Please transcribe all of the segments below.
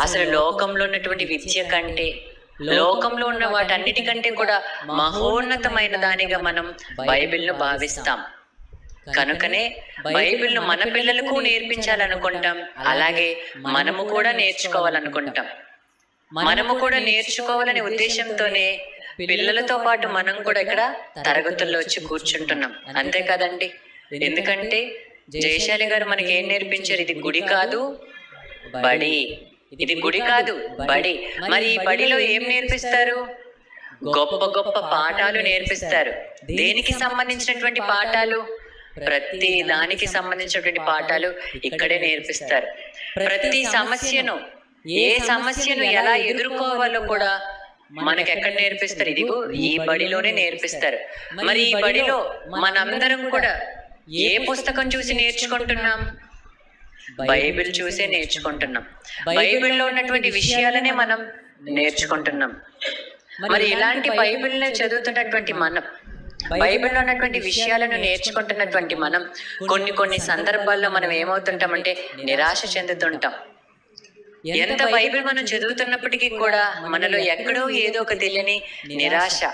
అసలు లోకంలో ఉన్నటువంటి విద్య కంటే లోకంలో ఉన్న వాటన్నిటికంటే కూడా మహోన్నతమైన దానిగా మనం బైబిల్ను భావిస్తాం. కనుకనే బైబిల్ను మన పిల్లలకు నేర్పించాలనుకుంటాం. అలాగే మనము కూడా నేర్చుకోవాలనుకుంటాం. మనము కూడా నేర్చుకోవాలనే ఉద్దేశంతోనే పిల్లలతో పాటు మనం కూడా ఇక్కడ తరగతుల్లో వచ్చి కూర్చుంటున్నాం. అంతే కదండి? ఎందుకంటే జయశాలి గారు మనకి ఏం నేర్పించారు? ఇది గుడి కాదు బడి. ఇది గుడి కాదు బడి. మరి ఈ బడిలో ఏం నేర్పిస్తారు? గొప్ప గొప్ప పాఠాలు నేర్పిస్తారు. దేనికి సంబంధించినటువంటి పాఠాలు? ప్రతి దానికి సంబంధించినటువంటి పాఠాలు ఇక్కడే నేర్పిస్తారు. ప్రతి సమస్యను ఏ సమస్యను ఎలా ఎదుర్కోవాలో కూడా మనకి ఎక్కడ నేర్పిస్తారు? ఇదిగో ఈ బడిలోనే నేర్పిస్తారు. మరి ఈ బడిలో మనందరం కూడా ఏ పుస్తకం చూసి నేర్చుకుంటున్నాం? బైబిల్ చూసే నేర్చుకుంటున్నాం. బైబిల్లో ఉన్నటువంటి విషయాలనే మనం నేర్చుకుంటున్నాం. మరి ఇలాంటి బైబిల్ని చదువుతున్నటువంటి మనం బైబిల్లో ఉన్నటువంటి విషయాలను నేర్చుకుంటున్నటువంటి మనం కొన్ని కొన్ని సందర్భాల్లో మనం ఏమవుతుంటామంటే నిరాశ చెందుతుంటాం. ఎంత బైబిల్ మనం చదువుతున్నప్పటికీ కూడా మనలో ఎక్కడో ఏదో ఒక తెలియని నిరాశ.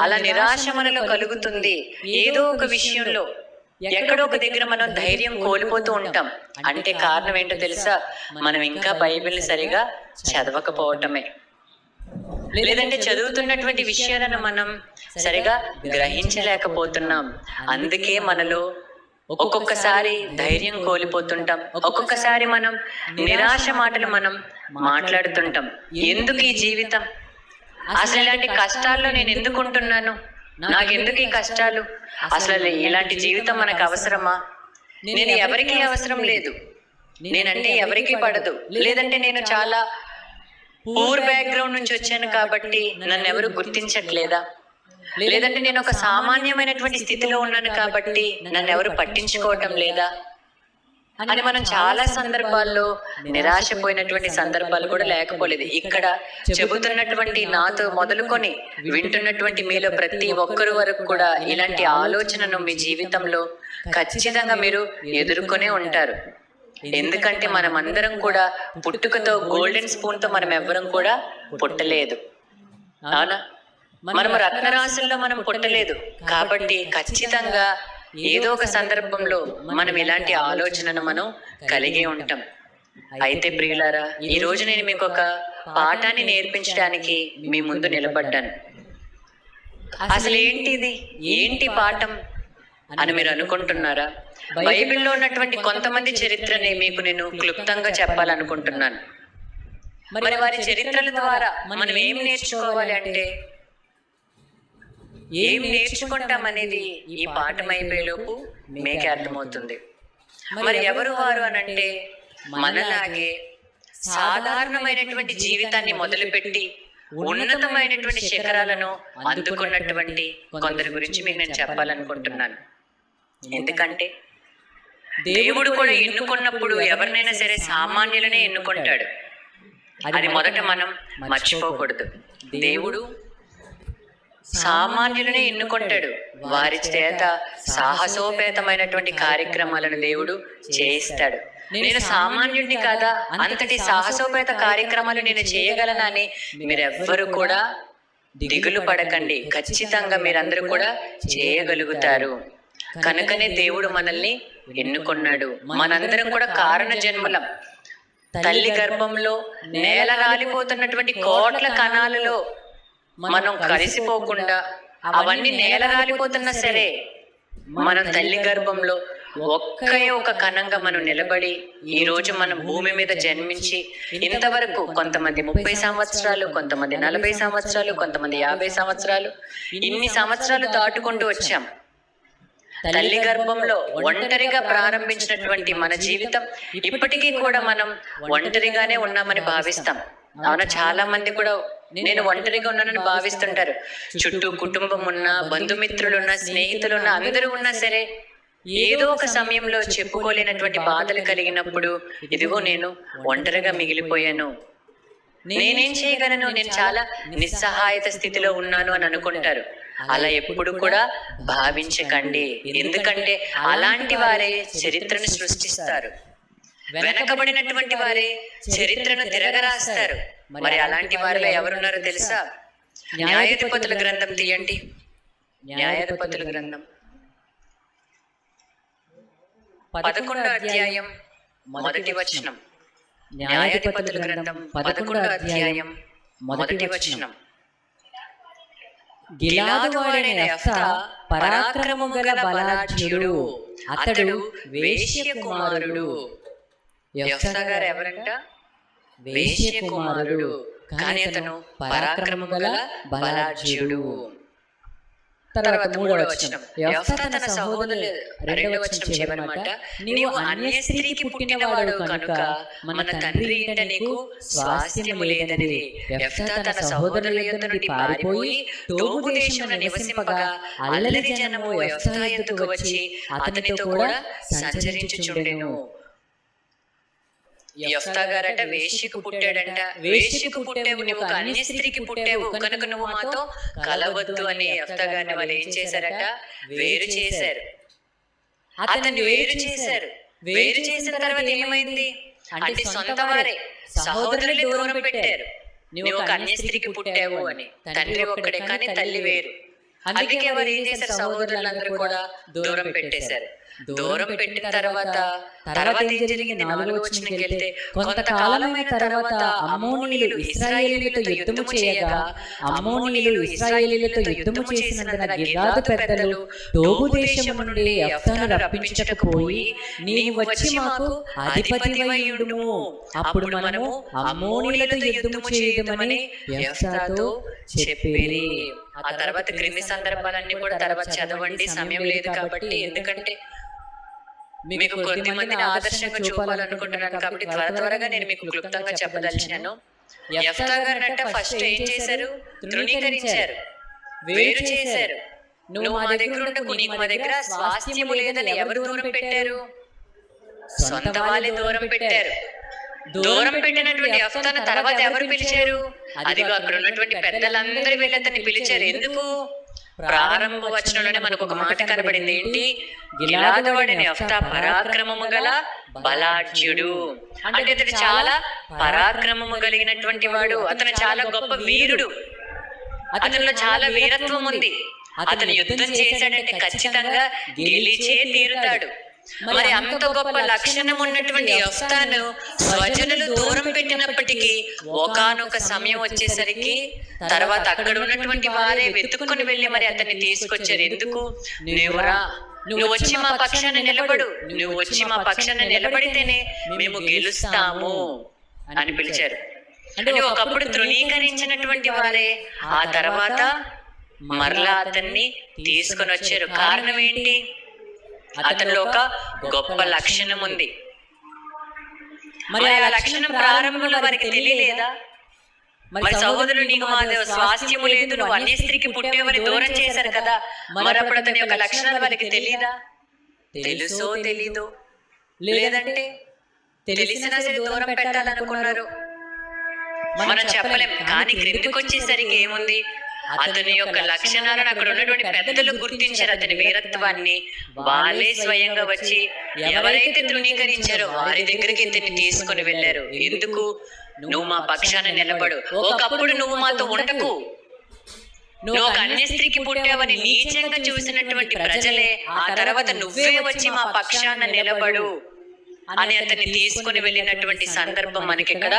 అలా నిరాశ మనలో కలుగుతుంది. ఏదో ఒక విషయంలో ఎక్కడో ఒక దగ్గర మనం ధైర్యం కోల్పోతూ ఉంటాం. అంటే కారణం ఏంటో తెలుసా? మనం ఇంకా బైబిల్ని సరిగా చదవకపోవటమే. లేదంటే చదువుతున్నటువంటి విషయాలను మనం సరిగా గ్రహించలేకపోతున్నాం. అందుకే మనలో ఒక్కొక్కసారి ధైర్యం కోల్పోతుంటాం. ఒక్కొక్కసారి మనం నిరాశ మాటలు మనం మాట్లాడుతుంటాం. ఎందుకు ఈ జీవితం? అసలు ఇలాంటి కష్టాల్లో నేను ఎందుకుంటున్నాను? నాకెందుకు ఈ కష్టాలు? అసలు ఇలాంటి జీవితం మనకు అవసరమా? నేను ఎవరికి అవసరం లేదు. నేనంటే ఎవరికి పడదు. లేదంటే నేను చాలా పూర్ బ్యాక్గ్రౌండ్ నుంచి వచ్చాను కాబట్టి నన్ను ఎవరు గుర్తించట్లేదా? లేదంటే నేను ఒక సామాన్యమైనటువంటి స్థితిలో ఉన్నాను కాబట్టి నన్ను ఎవరు పట్టించుకోవటం లేదా? అని మనం చాలా సందర్భాల్లో నిరాశపోయినటువంటి సందర్భాలు కూడా లేకపోలేదు. ఇక్కడ చెబుతున్నటువంటి నాతో మొదలుకొని వింటున్నటువంటి మీలో ప్రతి ఒక్కరు వరకు కూడా ఇలాంటి ఆలోచనను మీ జీవితంలో ఖచ్చితంగా మీరు ఎదుర్కొనే ఉంటారు. ఎందుకంటే మనం అందరం కూడా పుట్టుకతో గోల్డెన్ స్పూన్తో మనం ఎవ్వరం కూడా పుట్టలేదు. అవునా? మనం రత్నరాశుల్లో మనం పుట్టలేదు. కాబట్టి ఖచ్చితంగా ఏదో ఒక సందర్భంలో మనం ఇలాంటి ఆలోచనను మనం కలిగి ఉంటాం. అయితే ప్రియులారా ఈ రోజు నేను మీకు ఒక పాఠాన్ని నేర్పించడానికి మీ ముందు నిలబడ్డాను. అసలు ఏంటి ఇది? ఏంటి పాఠం అని మీరు అనుకుంటున్నారా? బైబిల్లో ఉన్నటువంటి కొంతమంది చరిత్రని మీకు నేను క్లుప్తంగా చెప్పాలనుకుంటున్నాను. మరి వారి చరిత్రల ద్వారా మనం ఏం నేర్చుకోవాలి అంటే ఏం నేర్చుకుంటాం అనేది ఈ పాఠం అయిపోయేలోపు మీకే అర్థమవుతుంది. మరి ఎవరు వారు అనంటే మనలాగే సాధారణమైనటువంటి జీవితాన్ని మొదలుపెట్టి ఉన్నతమైనటువంటి శిఖరాలను అందుకున్నటువంటి కొందరి గురించి మీకు నేను చెప్పాలనుకుంటున్నాను. ఎందుకంటే దేవుడు కూడా ఎన్నుకున్నప్పుడు ఎవరినైనా సరే సామాన్యులనే ఎన్నుకుంటాడు. అది మొదట మనం మర్చిపోకూడదు. దేవుడు సామాన్యులనే ఎన్నుకుంటాడు. వారి చేత సాహసోపేతమైనటువంటి కార్యక్రమాలను దేవుడు చేయిస్తాడు. నేను సామాన్యుడిని కాదా? అంతటి సాహసోపేత కార్యక్రమాలు నేను చేయగలనని మీరెవ్వరు కూడా దిగులు పడకండి. ఖచ్చితంగా మీరందరూ కూడా చేయగలుగుతారు. కనుకనే దేవుడు మనల్ని ఎన్నుకున్నాడు. మనందరం కూడా కారణ జన్మలం తల్లి గర్భంలో నేల రాలిపోతున్నటువంటి కోట్ల కణాలలో మనం కలిసిపోకుండా అవన్నీ నేల రాలిపోతున్నా సరే మనం తల్లి గర్భంలో ఒక్కే ఒక కణంగా మనం నిలబడి ఈ రోజు మనం భూమి మీద జన్మించి ఇంతవరకు కొంతమంది ముప్పై సంవత్సరాలు కొంతమంది నలభై సంవత్సరాలు కొంతమంది యాభై సంవత్సరాలు ఇన్ని సంవత్సరాలు దాటుకుంటూ వచ్చాం. తల్లి గర్భంలో ఒంటరిగా ప్రారంభించినటువంటి మన జీవితం ఇప్పటికీ కూడా మనం ఒంటరిగానే ఉన్నామని భావిస్తాం. అవునా? చాలా మంది కూడా నేను ఒంటరిగా ఉన్నానని భావిస్తుంటారు. చుట్టూ కుటుంబం ఉన్నా బంధుమిత్రులున్నా స్నేహితులున్నా అందరూ ఉన్నా సరే ఏదో ఒక సమయంలో చెప్పుకోలేనటువంటి బాధలు కలిగినప్పుడు ఇదిగో నేను ఒంటరిగా మిగిలిపోయాను. నేనేం చేయగలను? నేను చాలా నిస్సహాయత స్థితిలో ఉన్నాను అని అనుకుంటారు. అలా ఎప్పుడు కూడా భావించకండి. ఎందుకంటే అలాంటి వారే చరిత్రను సృష్టిస్తారు. వెనకబడినటువంటి వారే చరిత్రను తిరగరాస్తారు. మరి అలాంటి వారిలో ఎవరున్నారో తెలుసా? న్యాయాధిపతుల గ్రంథం తీయండి. న్యాయాధిపతుల గ్రంథం. పదకొండో అధ్యాయం మొదటి వచనం. న్యాయాధిపతుల గ్రంథం పదకొండో అధ్యాయం మొదటి వచనం. గిలాదు వాడైన యెఫ్తా పరాక్రమము గల బలాఢ్యుడు. అతడు వేశ్య కుమారుడు గారు ఎవరంట? వేశ్య కుమారుడు కానీ అతను పరాక్రమము గల తర్వాత మూడవ వచనం. యెఫ్తా తన సహోదరులు రెండవ వచనం చివరి మాట నీవు అన్య స్త్రీకి పుట్టినవాడు కనుక మన తండ్రి ఇంట నీకు స్వాస్థ్యము లేదనిది యెఫ్తా తన సహోదరుల యొద్ద నుండి పారిపోయి తోబు దేశమున నివసింపగా అల్లరి జనము యెఫ్తా ఎద్దుకు వచ్చి అతనితో కూడా సంచరించుచుండెను. యెఫ్తా గారట వేశ్యకు పుట్టాడంట. వేశ్యకు పుట్టావు నువ్వు అన్య స్త్రీకి పుట్టావు కనుక నువ్వు మాతో కలవద్దు అని యెఫ్తా గారిని వాళ్ళు ఏం చేశారట? వేరు చేశారు. అతన్ని వేరు చేశారు. వేరు చేసిన తర్వాత ఏమైంది? అంటే సొంత వారే సహోదరులే దూరం పెట్టారు. నువ్వు ఒక అన్య స్త్రీకి పుట్టావు అని. తండ్రి ఒక్కడే కానీ తల్లి వేరు. అందుకే వారు ఏం చేశారు? సహోదరులందరూ కూడా దూరం పెట్టేశారు. దూరం పెట్టిన తర్వాత తర్వాత ఏం జరిగింది? నాలుగో వచ్చినకి వెళ్తే కొంతకాలమైన తర్వాత అమ్మోనీయులు ఇస్రాయేలీలతో యుద్ధము చేయగా అమ్మోనీయులు ఇస్రాయేలీలతో యుద్ధము చేసినందున గిలాదు పెద్దలు టోబు దేశము నుండి యెఫ్తాను రప్పించుటకు పోయి నీవు వచ్చి మాకు అధిపతివయ్యుడుము అప్పుడు మనము అమ్మోనీయులతో యుద్ధము చేయదమని యెఫ్తాతో చెప్పిరి ఆ తర్వాత క్రింది సందర్భాలన్నీ కూడా తర్వాత చదవండి. సమయం లేదు కాబట్టి ఎందుకంటే మీకు కొద్ది మందిని ఆదర్శంగా చూపాలనుకుంటున్నాను కాబట్టి త్వర త్వరగా నేను మీకు క్లుప్తంగా చెప్పదలిచాను. యెఫ్తా గారినట్ట ఫస్ట్ ఏం చేశారు? తృణీకరించారు. వేరు చేశారు. నువ్వు మా దగ్గర ఉండకు నీకు మా దగ్గర స్వాస్థ్యము లేదని ఎవరు దూరం పెట్టారు? సొంత వాళ్ళే దూరం పెట్టారు. దూరం పెట్టినటువంటి యెఫ్తాను తర్వాత ఎవరు పిలిచారు? అదిగో అక్కడ ఉన్నటువంటి పెద్దలందరూ వెళ్ళి అతన్ని పిలిచారు. ఎందుకు? ప్రారంభ వచనంలోనే మనకు ఒక మాట కనబడింది ఏంటి? గిలాదవాడిని యెఫ్తా పరాక్రమము గల బలాఢ్యుడు. అంటే అతను చాలా పరాక్రమము కలిగినటువంటి వాడు. అతను చాలా గొప్ప వీరుడు. అతనిలో చాలా వీరత్వం ఉంది. అతను యుద్ధం చేశాడంటే ఖచ్చితంగా గెలిచే తీరుతాడు. మరి అంత గొప్ప లక్షణం ఉన్నటువంటి యెఫ్తాను స్వజనులు దూరం పెట్టినప్పటికీ ఒకానొక సమయం వచ్చేసరికి తర్వాత అక్కడ ఉన్నటువంటి వారే వెతుక్కుని వెళ్ళి మరి అతన్ని తీసుకొచ్చారు. ఎందుకు? నువ్వురా నువ్వు వచ్చి మా పక్షాన నిలబడు. నువ్వు వచ్చి మా పక్షాన నిలబడితేనే మేము గెలుస్తాము అని పిలిచారు. అంటే ఒకప్పుడు తృణీకరించినటువంటి వారే. ఆ తర్వాత మరలా అతన్ని తీసుకొని వచ్చారు. కారణం ఏంటి? అతనిలో ఒక గొప్ప లక్షణం ఉంది. మరి ఆ లక్షణం ప్రారంభంలో వారికి తెలియలేదా? మరి సహోదరుడు నీకు మా స్వాస్థ్యము లేదు నువ్వు అన్య స్త్రీకి పుట్టేవని దూరం చేశారు కదా. మరి అప్పుడు అతని యొక్క లక్షణాలు వారికి తెలియదా తెలుసో తెలీదు? లేదంటే తెలిసినా సరే దూరం పెట్టాలనుకున్నారు. మనం చెప్పలేం కానీ క్రిందికి వచ్చేసరికి ఏముంది? అతని యొక్క లక్షణాలను అక్కడ ఉన్నటువంటి పెద్దలు గుర్తించారు. అతని వీరత్వాన్ని వాళ్ళే స్వయంగా వచ్చి ఎవరైతే తృణీకరించారో వారి దగ్గరికి ఇతన్ని తీసుకొని వెళ్ళారు. ఎందుకు? నువ్వు మా పక్షాన నిలబడు. ఒకప్పుడు నువ్వు మాతో ఉండకు. నువ్వు ఒక అన్య స్త్రీకి పుట్టావని నీచంగా చూసినటువంటి ప్రజలే ఆ తర్వాత నువ్వే వచ్చి మా పక్షాన నిలబడు అని అతన్ని తీసుకొని వెళ్ళినటువంటి సందర్భం మనకి ఇక్కడ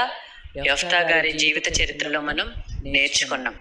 యెఫ్తా గారి జీవిత చరిత్రలో మనం నేర్చుకున్నాం.